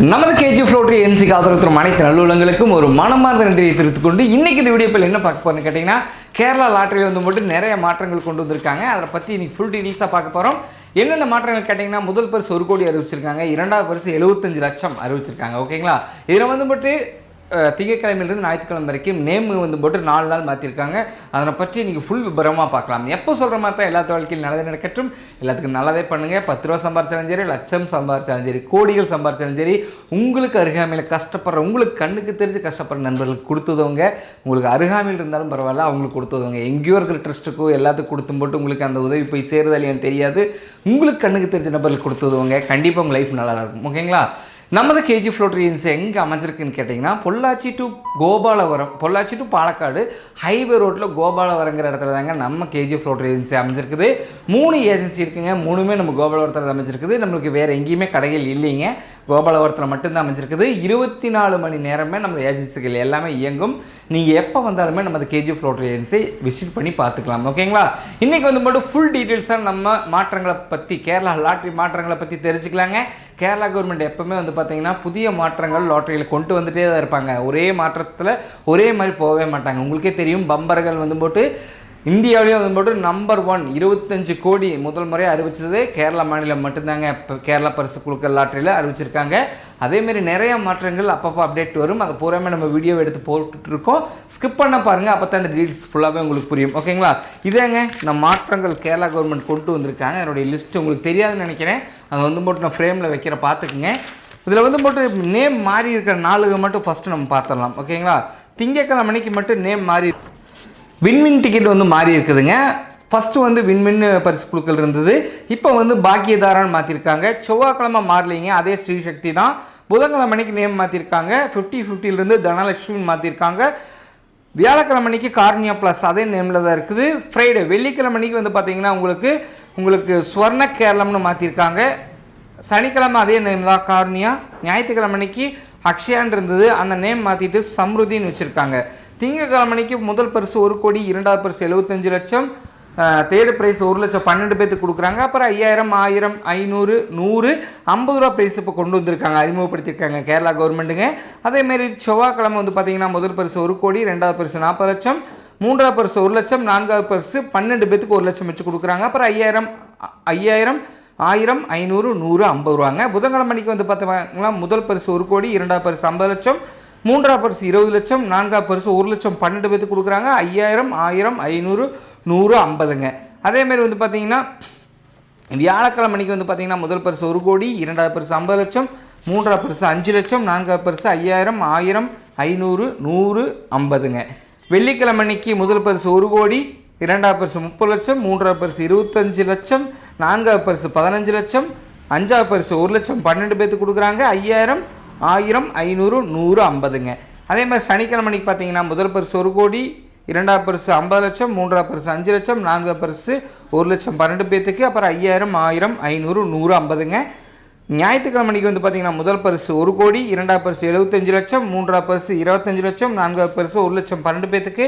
நமது KG ஃப்ளோட்ரி NC ஆதரவு அனைத்து நல்லுள்ளங்களுக்கும் ஒரு மனமார்ந்த நன்றியை தெரிவித்துக் கொண்டு இன்னைக்கு இந்த வீடியோ என்ன பார்க்க போறேன்னு கேட்டிங்கன்னா கேரளா லாட்டரியில் வந்து மட்டும் நிறைய மாற்றங்கள் கொண்டு வந்திருக்காங்க. அதை பற்றி இன்னைக்கு ஃபுல் டீட்டெயில்ஸாக பார்க்க போகிறோம் என்னென்ன மாற்றங்கள் கேட்டிங்கன்னா முதல் பரிசு ஒரு கோடி அறிவிச்சிருக்காங்க. இரண்டாவது பரிசு எழுபத்தஞ்சு லட்சம் அறிவிச்சிருக்காங்க. ஓகேங்களா? இதில் வந்து மட்டும் திங்கக்கிழமையிலிருந்து ஞாயிற்றுக்கிழமை வரைக்கும் நேம் வந்து போட்டு நாலு நாள் மாற்றிருக்காங்க அதனை பற்றி நீங்கள் ஃபுல் விபரமாக பார்க்கலாம். எப்போ சொல்கிற மாதிரி தான் எல்லாத்து வாழ்க்கையில் நல்லதே நடக்கட்டும். எல்லாத்துக்கும் நல்லதே பண்ணுங்கள் பத்து ரூபா சம்பாரிச்சாலும் சரி லட்சம் சம்பாரிச்சாலும் சரி கோடிகள் சம்பாரிச்சாலும் சரி. உங்களுக்கு அருகாமையில் கஷ்டப்படுற உங்களுக்கு கண்ணுக்கு தெரிஞ்சு கஷ்டப்படுற நண்பர்களுக்கு கொடுத்ததவங்க உங்களுக்கு அருகாமையில் இருந்தாலும் பரவாயில்ல அவங்களுக்கு கொடுத்ததவங்க எங்கேயோ இருக்கிற ட்ரஸ்ட்டுக்கோ எல்லாத்துக்கும் கொடுத்தும் போட்டு உங்களுக்கு அந்த உதவி போய் சேருதலையான்னு தெரியாது. உங்களுக்கு கண்ணுக்கு தெரிஞ்ச நபர்களுக்கு கொடுத்ததவங்க கண்டிப்பாக உங்கள் லைஃப் நல்லா இருக்கும். ஓகேங்களா நமது கேஜி ஃப்ளோட்ரியன்ஸ் எங்கே அமைஞ்சிருக்குன்னு கேட்டிங்கன்னா Pollachi to Gopalavaram Pollachi to Palakkad highway ரோட்டில் கோபாலவரங்கிற இடத்துல தாங்க நம்ம கேஜி ஃப்ளோட் ஃப்ளோட்ரியன்ஸ் அமைஞ்சிருக்குது. மூணு ஏஜென்சி இருக்குங்க மூணுமே நம்ம கோபாலவரத்தில் அமைஞ்சிருக்குது. நம்மளுக்கு வேறு எங்கேயுமே கடைகள் இல்லைங்க. கோபாலவரத்தில் மட்டும்தான் அமைஞ்சிருக்குது. இருபத்தி நாலு மணி நேரமே நம்ம ஏஜென்சிகள் எல்லாமே இயங்கும். நீங்கள் எப்போ வந்தாலுமே நமது கேஜி ஃப்ளோட்ரியன்ஸை விசிட் பண்ணி பார்த்துக்கலாம் ஓகேங்களா இன்றைக்கி வந்து மட்டும் ஃபுல் டீட்டெயில்ஸாக நம்ம மாற்றங்களை பற்றி கேரளா லாட்ரி மாற்றங்களை பற்றி தெரிஞ்சுக்கலாங்க. கேரளா கவர்மெண்ட் எப்போவுமே வந்து பார்த்தீங்கன்னா புதிய மாற்றங்கள் லாட்டரியில் கொண்டு வந்துட்டே தான் இருப்பாங்க. ஒரே மாற்றத்தில் ஒரே மாதிரி போகவே மாட்டாங்க. உங்களுக்கே தெரியும் பம்பர்கள் வந்து போட்டு இந்தியாவிலேயே வந்து போட்டு நம்பர் ஒன் இருபத்தஞ்சு கோடி முதல் முறையாக அறிவிச்சது கேரளா மாநிலம் மட்டும்தாங்க. இப்போ கேரளா பரிசு குழுக்கள் லாட்டரியில் அறிவிச்சிருக்காங்க. அதேமாரி நிறைய மாற்றங்கள் அப்பப்போ அப்டேட் வரும். அதை பூராமே நம்ம வீடியோ எடுத்து போட்டுட்ருக்கோம். ஸ்கிப் பண்ண பாருங்கள் அப்போ தான் இந்த டீல்ஸ் ஃபுல்லாகவே உங்களுக்கு புரியும். ஓகேங்களா இதேங்க இந்த மாற்றங்கள் கேரளா கவர்மெண்ட் கொண்டு வந்திருக்காங்க. என்னுடைய லிஸ்ட் உங்களுக்கு தெரியாதுன்னு நினைக்கிறேன். அதை வந்து போட்டு நான் ஃப்ரேமில் வைக்கிற பார்த்துக்குங்க. இதில் வந்து மட்டும் நேம் மாறி இருக்கிற நாளுக மட்டும் ஃபஸ்ட்டு நம்ம பார்த்துடலாம். ஓகேங்களா திங்கக்கிழமை அன்னைக்கு மட்டும் நேம் மாறி வின்வின் டிக்கெட் வந்து மாறி இருக்குதுங்க. ஃபஸ்ட்டு வந்து விண்மின் பரிசு குழுக்கள் இருந்தது. இப்போ வந்து பாக்கியதாரான்னு மாற்றிருக்காங்க செவ்வாய்க்கிழமை மாறலைங்க அதே ஸ்ரீசக்தி தான். புதன்கிழமை அன்னைக்கு நேம் மாற்றிருக்காங்க ஃபிஃப்டி ஃபிஃப்டிலேருந்து தனலட்சுமின்னு மாற்றிருக்காங்க வியாழக்கிழமை அன்னைக்கு கார்னியா ப்ளஸ் அதே நேமில் தான் இருக்குது. ஃப்ரைடே வெள்ளிக்கிழமைக்கு வந்து பார்த்தீங்கன்னா உங்களுக்கு உங்களுக்கு ஸ்வர்ண கேரளம்னு மாற்றிருக்காங்க சனிக்கிழமை அதே நேம் தான் கார்னியா. ஞாயிற்றுக்கிழமை அன்னைக்கு அக்ஷயான் இருந்தது. அந்த நேம் மாற்றிட்டு சம்ருதின்னு வச்சுருக்காங்க. திங்கக்கிழமைக்கு முதல் பரிசு ஒரு கோடி இரண்டாவது பரிசு எழுபத்தஞ்சு லட்சம். தேர்டு ப்ரைஸ் ஒரு லட்சம் பன்னெண்டு பேர்த்துக்கு கொடுக்குறாங்க. அப்புறம் ஐயாயிரம் ஆயிரம் ஐநூறு நூறு ஐம்பது ரூபா ப்ரைஸ் இப்போ கொண்டு வந்திருக்காங்க. அறிமுகப்படுத்தியிருக்காங்க கேரளா கவர்மெண்ட்டுங்க அதேமாரி செவ்வாய்க்கிழமை வந்து பார்த்தீங்கன்னா முதல் பரிசு ஒரு கோடி ரெண்டாவது பரிசு நாற்பது லட்சம் மூன்றாவது பரிசு ஒரு லட்சம் நான்காவது பரிசு பன்னெண்டு பேத்துக்கு ஒரு லட்சம் வச்சு கொடுக்குறாங்க. அப்புறம் ஐயாயிரம் ஐயாயிரம் ஆயிரம் ஐநூறு நூறு ஐம்பது ரூபாங்க. புதன்கிழமை அன்னைக்கு வந்து பார்த்தீங்கன்னா முதல் பரிசு ஒரு கோடி இரண்டாவது பரிசு ஐம்பது லட்சம் மூன்றாம் பரிசு இருபது லட்சம் நான்காவது பரிசு ஒரு லட்சம் பன்னெண்டு பேருக்கு கொடுக்குறாங்க. ஐயாயிரம் ஆயிரம் ஐநூறு நூறு ஐம்பதுங்க. அதேமாரி வந்து பார்த்தீங்கன்னா வியாழக்கிழமை அன்னைக்கு வந்து பார்த்தீங்கன்னா முதல் பரிசு ஒரு கோடி இரண்டாவது பரிசு ஐம்பது லட்சம் மூன்றாவது பரிசு அஞ்சு லட்சம் நான்காவது பரிசு ஐயாயிரம் ஆயிரம் ஐநூறு நூறு ஐம்பதுங்க. வெள்ளிக்கிழமை அன்னைக்கு முதல் பரிசு ஒரு கோடி இரண்டாவது பரிசு முப்பது லட்சம் மூன்றாவது பரிசு இருபத்தஞ்சு லட்சம் நான்காவது பரிசு பதினஞ்சு லட்சம் அஞ்சாவது பரிசு ஒரு லட்சம் பன்னெண்டு பேர்த்துக்கு கொடுக்குறாங்க. ஐயாயிரம் ஆயிரம் ஐநூறு நூறு ஐம்பதுங்க. அதே மாதிரி சனிக்கிழமை அன்னைக்கு பார்த்தீங்கன்னா முதல் பரிசு ஒரு கோடி இரண்டாவது பரிசு ஐம்பது லட்சம் மூன்றாவது பரிசு அஞ்சு லட்சம் நான்காவது பரிசு ஒரு லட்சம் பன்னெண்டு பேர்த்துக்கு அப்புறம் ஐயாயிரம் ஆயிரம் ஐநூறு நூறு ஐம்பதுங்க. ஞாயிற்றுக்கிழமை வந்து பார்த்தீங்கன்னா முதல் பரிசு ஒரு கோடி இரண்டாவது பரிசு எழுபத்தஞ்சு லட்சம் மூன்றாவது பரிசு இருபத்தஞ்சு லட்சம் நான்காவது பரிசு ஒரு லட்சம் பன்னெண்டு பேத்துக்கு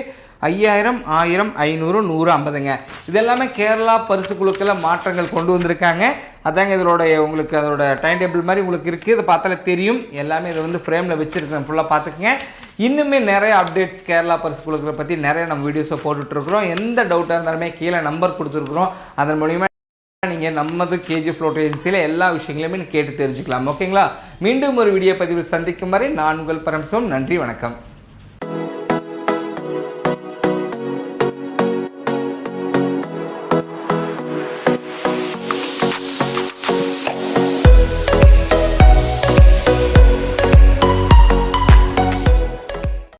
ஐயாயிரம் ஆயிரம் ஐநூறு நூறு ஐம்பதுங்க. இது எல்லாமே கேரளா பரிசு குழுக்களில் மாற்றங்கள் கொண்டு வந்திருக்காங்க. அதாங்க இதோடைய உங்களுக்கு அதோட டைம் டேபிள் மாதிரி உங்களுக்கு இருக்குது இதை பார்த்தாலே தெரியும். எல்லாமே இதை வந்து ஃப்ரேமில் வச்சுருக்கேன் ஃபுல்லாக பார்த்துக்குங்க. இன்னுமே நிறைய அப்டேட்ஸ் கேரளா பரிசு குழுக்களை பற்றி நிறைய நம்ம வீடியோஸை போட்டுட்ருக்குறோம் எந்த டவுட்டாக இருந்தாலுமே கீழே நம்பர் கொடுத்துருக்குறோம். அதன் மூலிமா நீங்கள் நமது கேஜி ஃப்ளோட் ஏஜென்சியில் எல்லா விஷயங்களையுமே கேட்டு தெரிஞ்சுக்கலாம். ஓகேங்களா? மீண்டும் ஒரு வீடியோ பதிவில் சந்திக்கும் வரை நான் உங்கள் பரமசிவம் நன்றி வணக்கம்.